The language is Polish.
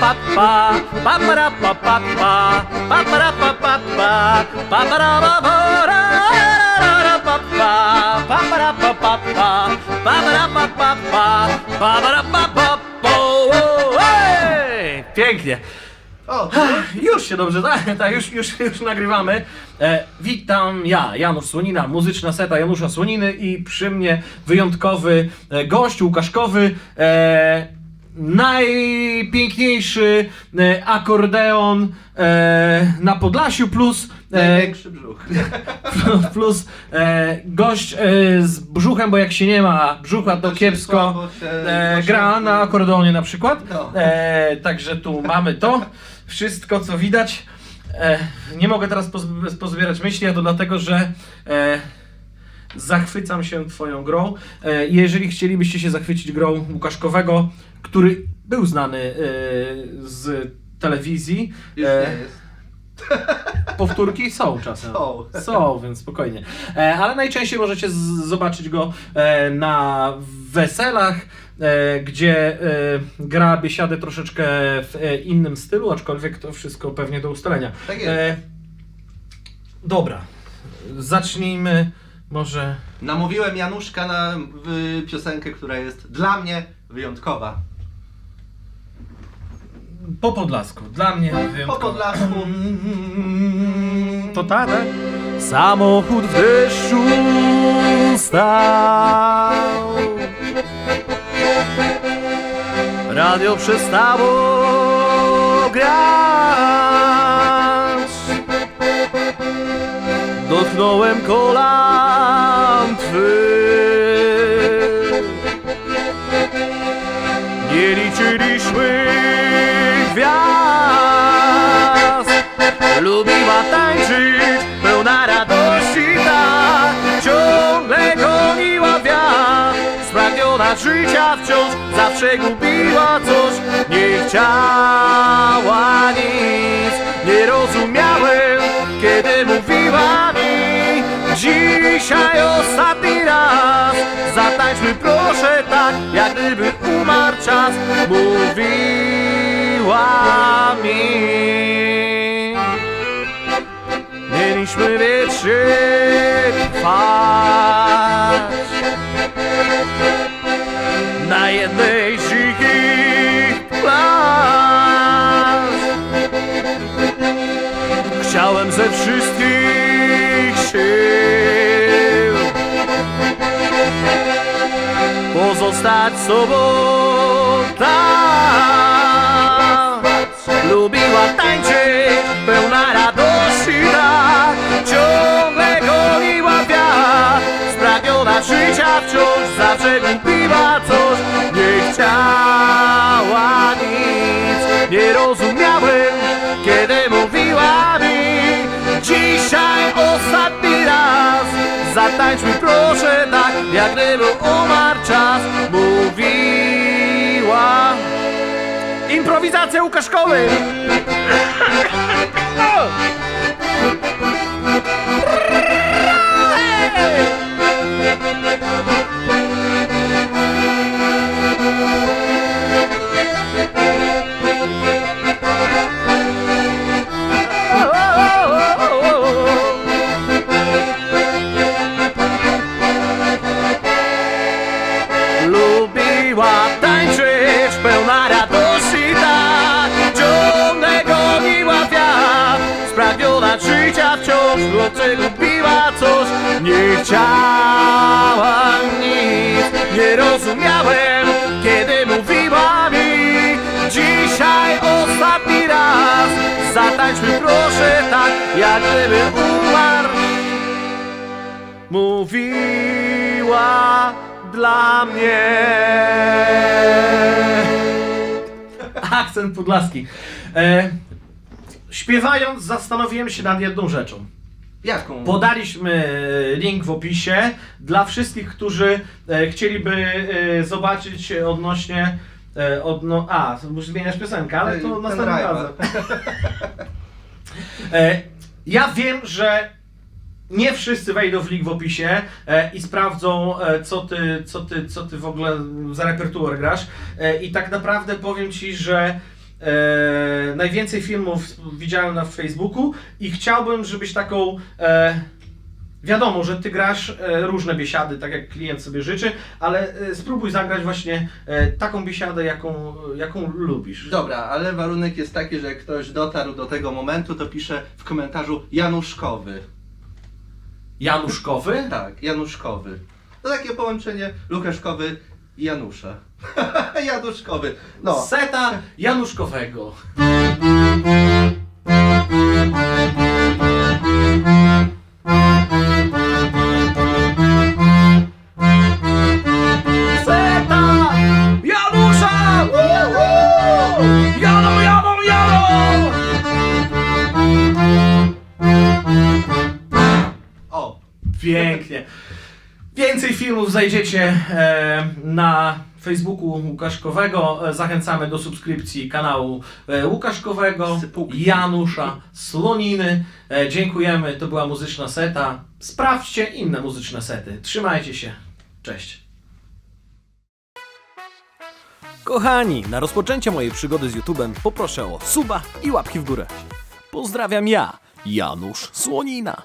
pa pa, pa para pa pa pa, pa para pa pa pa, pa para pa pa ra ra ra pa pa, pa para pa pa pa, pa para pa pa pa, pa para pa pa po. Ej! Pięknie. O, Już się dobrze, tak, tak już, już, już nagrywamy. E, witam ja, Janusz Słonina, muzyczna seta Janusza Słoniny i przy mnie wyjątkowy e, gość Łukaszkowy, e, najpiękniejszy e, akordeon e, na Podlasiu plus e, największy brzuch. plus e, gość e, z brzuchem, bo jak się nie ma brzucha to kiepsko e, gra na akordeonie na przykład. No. E, także tu mamy to, wszystko co widać. E, nie mogę teraz poz- pozbierać myśli, a to dlatego, że e, zachwycam się twoją grą. E, jeżeli chcielibyście się zachwycić grą Łukaszkowego, który był znany e, z telewizji, Już e, nie jest. powtórki są czasem. Są. Są, więc spokojnie. E, ale najczęściej możecie zobaczyć go e, na weselach, e, gdzie e, gra biesiadę troszeczkę w e, innym stylu, aczkolwiek to wszystko pewnie do ustalenia. Tak jest. E, dobra, zacznijmy może... Namówiłem Januszka na y, piosenkę, która jest dla mnie wyjątkowa. Po Podlasku, dla mnie Po wyjątkowo. Podlasku. To tak? Samochód w deszczu stał. Radio przestało grać. Dotknąłem kolan Nie liczyliśmy gwiazd. Lubiła tańczyć, pełna radości tak. Ciągle goniła wiatr. Spragniona życia wciąż Zawsze gubiła coś. Nie chciała nic. Nie rozumiałem, kiedy mówiła mi. Dzisiaj ostatni raz Zatańczmy proszę tak, jak gdyby umarł czas Mówiła mi. Mieliśmy wiecznie trwać Na jednej z dzikich plaż. Chciałem ze wszystkich sił Tobą tam Lubiła tańczyć, pełna radości tak Ciągle goniła wiatr Spragniona życia wciąż. Zawsze gubiła coś Nie chciała nic. Nie rozumiałem, Zatańczmy proszę tak, jak gdyby umarł czas Mówiła Improwizacja Łukaszkowy! W nocy lubiła coś Nie chciała nic Nie rozumiałem, kiedy mówiła mi Dzisiaj ostatni raz Zatańczmy proszę tak, jak gdyby umarł mówiła dla mnie. Akcent podlaski. E, śpiewając, zastanowiłem się nad jedną rzeczą. Jaką? Podaliśmy link w opisie dla wszystkich, którzy e, chcieliby e, zobaczyć odnośnie. E, odno, a, musisz zmieniać piosenkę, ale to Ten następnym drive. razem. E, ja wiem, że nie wszyscy wejdą w link w opisie e, i sprawdzą, e, co, ty, co, ty, co ty w ogóle za repertuar grasz. E, I tak naprawdę powiem ci, że e, najwięcej filmów widziałem na Facebooku i chciałbym, żebyś taką. E, wiadomo, że ty grasz e, różne biesiady, tak jak klient sobie życzy, ale e, spróbuj zagrać właśnie e, taką biesiadę, jaką, jaką lubisz. Dobra, ale warunek jest taki, że jak ktoś dotarł do tego momentu, to pisze w komentarzu Januszkowy. Januszkowy? Tak, Januszkowy. To takie połączenie Łukaszkowy i Janusza. Januszkowy. No. Seta Januszkowego. Seta Janusza! Woo! Jadą, jadą, jadą! O, Pięknie. Więcej filmów znajdziecie e, na Facebooku Łukaszkowego. E, Zachęcamy do subskrypcji kanału e, Łukaszkowego, Sypuki. Janusza Sloniny. E, dziękujemy, to była muzyczna seta. Sprawdźcie inne muzyczne sety. Trzymajcie się. Cześć. Kochani, na rozpoczęcie mojej przygody z YouTube'em poproszę o suba i łapki w górę. Pozdrawiam ja, Janusz Słonina.